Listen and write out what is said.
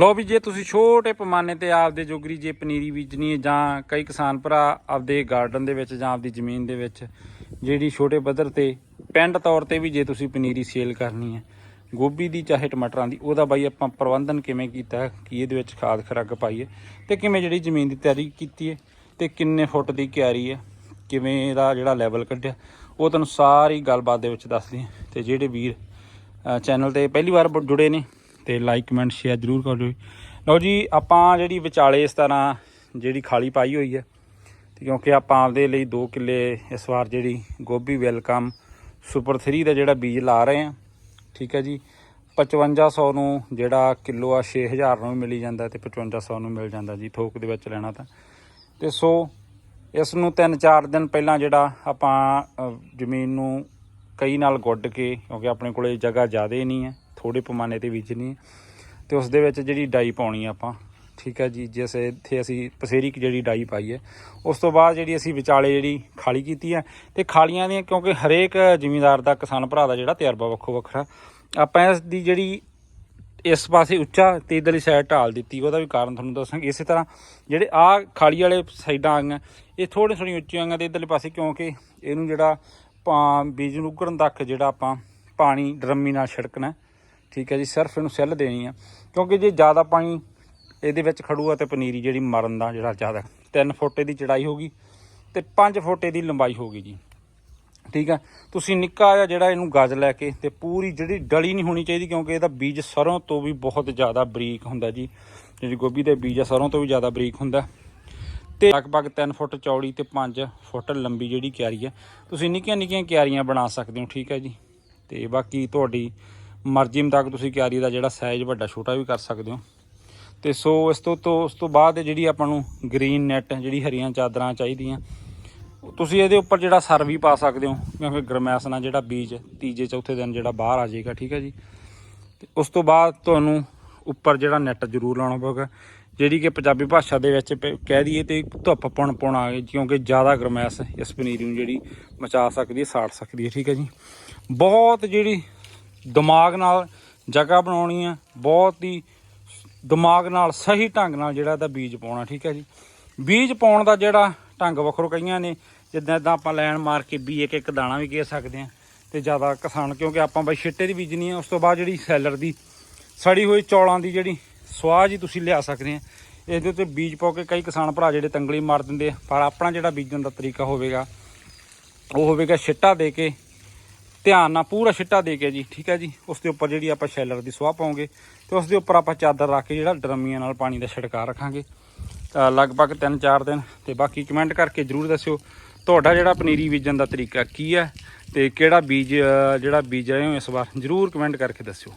ਲੋ ਵੀ ਜੇ ਤੁਸੀਂ ਛੋਟੇ ਪੈਮਾਨੇ ਤੇ ਆਪਦੇ ਜੋਗਰੀ ਜੇ ਪਨੀਰੀ ਬੀਜਣੀ ਹੈ ਜਾਂ ਕਈ ਕਿਸਾਨ ਭਰਾ ਆਪਦੇ ਗਾਰਡਨ ਦੇ ਵਿੱਚ ਜਾਂ ਆਪਦੀ ਜ਼ਮੀਨ ਦੇ ਵਿੱਚ ਜਿਹੜੀ ਛੋਟੇ ਪੱਧਰ ਤੇ ਪਿੰਡ ਤੌਰ ਤੇ ਵੀ ਜੇ ਤੁਸੀਂ ਪਨੀਰੀ ਸੇਲ ਕਰਨੀ ਹੈ ਗੋਭੀ ਦੀ ਚਾਹੇ ਟਮਾਟਰਾਂ ਦੀ ਉਹਦਾ ਬਾਈ ਆਪਾਂ ਪ੍ਰਬੰਧਨ ਕਿਵੇਂ ਕੀਤਾ ਹੈ, ਕੀ ਇਹਦੇ ਵਿੱਚ ਖਾਦ ਖਰਾਕ ਪਾਈਏ ਹੈ ਤੇ ਕਿਵੇਂ ਜਿਹੜੀ ਜ਼ਮੀਨ ਦੀ ਤਿਆਰੀ ਕੀਤੀ ਹੈ ਤੇ ਕਿੰਨੇ ਫੁੱਟ ਦੀ ਕਿਆਰੀ ਹੈ ਕਿਵੇਂ ਇਹਦਾ ਜਿਹੜਾ ਲੈਵਲ ਕੱਢਿਆ ਉਹ ਤੁਹਾਨੂੰ ਸਾਰੀ ਗੱਲਬਾਤ ਦੇ ਵਿੱਚ ਦੱਸਦੀ ਹਾਂ ਤੇ ਜਿਹੜੇ ਵੀਰ ਚੈਨਲ ਤੇ ਪਹਿਲੀ ਵਾਰ ਜੁੜੇ ਨੇ ਤੇ ਲਾਈਕ ਕਮੈਂਟ ਸ਼ੇਅਰ ਜਰੂਰ ਕਰੋ ਜੀ ਲਓ ਜੀ, ਆਪਾਂ ਜਿਹੜੀ ਵਿਚਾਲੇ ਇਸ ਤਰ੍ਹਾਂ ਜਿਹੜੀ ਖਾਲੀ ਪਾਈ ਹੋਈ ਹੈ, ਤੇ ਕਿਉਂਕਿ ਆਪਾਂ ਆਪਦੇ ਲਈ 2 ਕਿੱਲੇ ਇਸ ਵਾਰ ਜਿਹੜੀ ਗੋਭੀ ਵੈਲਕਮ ਸੁਪਰ 3 ਦਾ ਜਿਹੜਾ ਬੀਜ ਲਾ ਰਹੇ ਆ ਠੀਕ ਹੈ ਜੀ। 5500 ਨੂੰ ਜਿਹੜਾ ਕਿਲੋ ਆ 6000 ਨੂੰ ਮਿਲੀ ਜਾਂਦਾ ਤੇ 5500 ਨੂੰ ਮਿਲ ਜਾਂਦਾ ਜੀ, ਥੋਕ ਦੇ ਵਿੱਚ ਲੈਣਾ ਤਾਂ। ਤੇ ਸੋ, ਇਸ ਨੂੰ 3-4 ਦਿਨ ਪਹਿਲਾਂ ਜਿਹੜਾ ਆਪਾਂ ਜ਼ਮੀਨ ਨੂੰ ਕਈ ਨਾਲ ਗੁੱਡ ਕੇ, ਕਿਉਂਕਿ ਆਪਣੇ ਕੋਲੇ ਜਗ੍ਹਾ ਜ਼ਿਆਦਾ ਨਹੀਂ ਹੈ ਥੋੜੇ ਪੈਮਾਨੇ ਤੇ ਬੀਜਣੀ ਹੈ ਤੇ ਉਸ ਦੇ ਵਿੱਚ ਜਿਹੜੀ ਡਾਈ ਪਾਉਣੀ ਆ ਆਪਾਂ, ਠੀਕ ਹੈ ਜੀ, ਜਿਸ ਇੱਥੇ ਅਸੀਂ ਪਸੇਰੀ ਜਿਹੜੀ ਡਾਈ ਪਾਈ ਹੈ, ਉਸ ਤੋਂ ਬਾਅਦ ਜਿਹੜੀ ਅਸੀਂ ਵਿਚਾਲੇ ਜਿਹੜੀ ਖਾਲੀ ਕੀਤੀ ਹੈ, ਤੇ ਖਾਲੀਆਂ ਦੀਆਂ ਕਿਉਂਕਿ ਹਰੇਕ ਜ਼ਿਮੀਂਦਾਰ ਦਾ ਕਿਸਾਨ ਭਰਾ ਦਾ ਜਿਹੜਾ ਤਜਰਬਾ ਵੱਖੋ ਵੱਖਰਾ, ਆਪਾਂ ਇਸ ਦੀ ਜਿਹੜੀ ਇਸ ਪਾਸੇ ਉੱਚਾ ਤੇ ਇਧਰਲੀ ਸਾਈਡ ਢਾਲ ਦਿੱਤੀ, ਉਹਦਾ ਵੀ ਕਾਰਨ ਤੁਹਾਨੂੰ ਦੱਸਾਂਗੇ। ਇਸੇ ਤਰ੍ਹਾਂ ਜਿਹੜੇ ਆ ਖਾਲੀ ਵਾਲੇ ਸਾਈਡਾਂ ਆਈਆਂ, ਇਹ ਥੋੜੀ ਥੋੜੀ ਉੱਚੀਆਂ ਆਈਆਂ ਤੇ ਇਧਰਲੇ ਪਾਸੇ ਕਿਉਂਕਿ ਇਹਨੂੰ ਜਿਹੜਾ ਪਾ, ਬੀਜ ਨੂੰ ਉਗਰਨ ਤੱਕ ਜਿਹੜਾ ਆਪਾਂ ਪਾਣੀ ਡਰਮੀ ਨਾਲ ਛਿੜਕਣਾ ਠੀਕ ਹੈ ਜੀ, ਸਿਰਫ ਇਹਨੂੰ ਸੈੱਲ ਦੇਣੀ ਆ। ਕਿਉਂਕਿ ਜੇ ਜ਼ਿਆਦਾ ਪਾਣੀ ਇਹਦੇ ਵਿੱਚ ਖੜੂਗਾ ਤੇ ਪਨੀਰੀ ਜਿਹੜੀ ਮਰਨ ਦਾ ਜਿਹੜਾ ਜ਼ਿਆਦਾ 3 ਫੁੱਟ ਦੀ ਚੜਾਈ ਹੋਗੀ ਤੇ 5 ਫੁੱਟ ਦੀ ਲੰਬਾਈ ਹੋਗੀ ਜੀ। ਠੀਕ ਹੈ ਤੁਸੀਂ ਨਿੱਕਾ ਜਿਹਾ ਜਿਹੜਾ ਇਹਨੂੰ ਗਜ ਲੈ ਕੇ ਤੇ ਪੂਰੀ ਜਿਹੜੀ ਡਲੀ ਨਹੀਂ ਹੋਣੀ ਚਾਹੀਦੀ ਕਿਉਂਕਿ ਇਹਦਾ ਬੀਜ ਸਰੋਂ ਤੋਂ ਵੀ ਬਹੁਤ ਜ਼ਿਆਦਾ ਬਰੀਕ ਹੁੰਦਾ ਜੀ। ਜਿਹੜੀ ਗੋਭੀ ਦੇ ਬੀਜ ਆ, ਸਰੋਂ ਤੋਂ ਵੀ ਜ਼ਿਆਦਾ ਬਰੀਕ ਹੁੰਦਾ। ਤੇ ਲਗਭਗ 3 ਫੁੱਟ ਚੌੜੀ ਤੇ 5 ਫੁੱਟ ਲੰਬੀ ਜਿਹੜੀ ਕਿਆਰੀ ਹੈ ਤੁਸੀਂ ਨਿੱਕੀਆਂ ਨਿੱਕੀਆਂ ਕਿਆਰੀਆਂ ਬਣਾ ਸਕਦੇ ਹੋ, ਠੀਕ ਹੈ ਜੀ। ਤੇ ਬਾਕੀ ਤੁਹਾਡੀ ਮਰਜ਼ੀ ਮੁਤਾਬਕ ਤੁਸੀਂ ਕਿਆਰੀ ਦਾ ਜਿਹੜਾ ਸਾਈਜ਼ ਵੱਡਾ ਛੋਟਾ ਵੀ ਕਰ ਸਕਦੇ ਹੋ। ਤੇ ਸੋ ਇਸ ਤੋਂ ਤੋਂ ਉਸ ਤੋਂ ਬਾਅਦ ਜਿਹੜੀ ਆਪਾਂ ਨੂੰ ਗ੍ਰੀਨ ਨੈਟ ਜਿਹੜੀ ਹਰੀਆਂ ਚਾਦਰਾਂ ਚਾਹੀਦੀਆਂ, ਤੁਸੀਂ ਇਹਦੇ ਉੱਪਰ ਜਿਹੜਾ ਸਰ ਵੀ ਪਾ ਸਕਦੇ ਹੋ, ਕਿਉਂਕਿ ਗਰਮੈਸ਼ ਨਾਲ ਜਿਹੜਾ ਬੀਜ ਤੀਜੇ, ਚੌਥੇ ਦਿਨ ਜਿਹੜਾ ਬਾਹਰ ਆ ਜਾਏਗਾ, ਠੀਕ ਹੈ ਜੀ। ਤੇ ਉਸ ਤੋਂ ਬਾਅਦ ਤੁਹਾਨੂੰ ਉੱਪਰ ਜਿਹੜਾ ਨੈਟ ਜ਼ਰੂਰ ਲਾਉਣਾ ਪਊਗਾ, ਜਿਹੜੀ ਕਿ ਪੰਜਾਬੀ ਭਾਸ਼ਾ ਦੇ ਵਿੱਚ ਪ- ਕਹਿ ਦਈਏ ਤੇ ਧੁੱਪ ਪੁਣ ਪੁਣ ਆ ਗਈ, ਕਿਉਂਕਿ ਜ਼ਿਆਦਾ ਗਰਮੈਸ਼ ਇਸ ਪਨੀਰੀ ਨੂੰ ਜਿਹੜੀ ਮਚਾ ਸਕਦੀ ਹੈ, ਸਾੜ ਸਕਦੀ ਹੈ, ਠੀਕ ਹੈ ਜੀ। ਬਹੁਤ ਜਿਹੜੀ ਦਿਮਾਗ ਨਾਲ ਜਗ੍ਹਾ ਬਣਾਉਣੀ ਆ, ਬਹੁਤ ਹੀ ਦਿਮਾਗ ਨਾਲ ਸਹੀ ਢੰਗ ਨਾਲ ਜਿਹੜਾ ਇਹਦਾ ਬੀਜ ਪਾਉਣਾ, ਠੀਕ ਹੈ ਜੀ। ਬੀਜ ਪਾਉਣ ਦਾ ਜਿਹੜਾ ਢੰਗ ਵੱਖਰੋ ਕਈਆਂ ਨੇ, ਜਿੱਦਾਂ ਇਦਾਂ ਆਪਾਂ ਲੈਣ ਮਾਰ ਕੇ ਵੀ ਇੱਕ ਇੱਕ ਦਾਣਾ ਵੀ ਕਹਿ ਸਕਦੇ ਆ, ਤੇ ਜ਼ਿਆਦਾ ਕਿਸਾਨ, ਕਿਉਂਕਿ ਆਪਾਂ ਬਈ ਛਿੱਟੇ ਦੀ ਬੀਜਣੀ ਆ, ਉਸ ਤੋਂ ਬਾਅਦ ਜਿਹੜੀ ਸੈਲਰ ਦੀ, ਸੜੀ ਹੋਈ ਚੌਲਾਂ ਦੀ ਜਿਹੜੀ ਸਵਾਹ ਜੀ ਤੁਸੀਂ ਲਿਆ ਸਕਦੇ ਆ, ਇਹਦੇ ਉੱਤੇ ਬੀਜ ਪਾ ਕੇ ਕਈ ਕਿਸਾਨ ਭਰਾ ਜਿਹੜੇ ਤੰਗਲੀ ਮਾਰ ਦਿੰਦੇ ਆ, ਪਰ ਆਪਣਾ ਜਿਹੜਾ ਬੀਜਣ ਦਾ ਤਰੀਕਾ ਹੋਵੇਗਾ, ਉਹ ਹੋਵੇਗਾ ਛਿੱਟਾ ਦੇ ਕੇ ਧਿਆਨ ਨਾਲ ਪੂਰਾ ਛਿੱਟਾ ਦੇ ਕੇ ਜੀ, ਠੀਕ ਹੈ ਜੀ? ਉਸ ਦੇ ਉੱਪਰ ਜਿਹੜੀ ਆਪਾਂ ਸ਼ੈਲਰ ਦੀ ਸੁਆਹ ਪਾਉਂਗੇ ਤੇ ਉਸ ਦੇ ਉੱਪਰ ਆਪਾਂ ਚਾਦਰ ਰੱਖ ਕੇ ਜਿਹੜਾ ਡਰਮੀਆਂ ਨਾਲ ਪਾਣੀ ਦਾ ਛਿੜਕਾ ਰੱਖਾਂਗੇ। ਲਗਭਗ 3-4 ਦਿਨ ਤੇ ਬਾਕੀ ਕਮੈਂਟ ਕਰਕੇ ਜਰੂਰ ਦੱਸਿਓ ਤੁਹਾਡਾ ਜਿਹੜਾ ਪਨੀਰੀ ਬੀਜਣ ਦਾ ਤਰੀਕਾ ਕੀ ਹੈ ਤੇ ਕਿਹੜਾ ਬੀਜ ਜਿਹੜਾ ਬੀਜ ਰਹੇ ਹੋ ਇਸ ਵਾਰ, ਜਰੂਰ ਕਮੈਂਟ ਕਰਕੇ ਦੱਸਿਓ।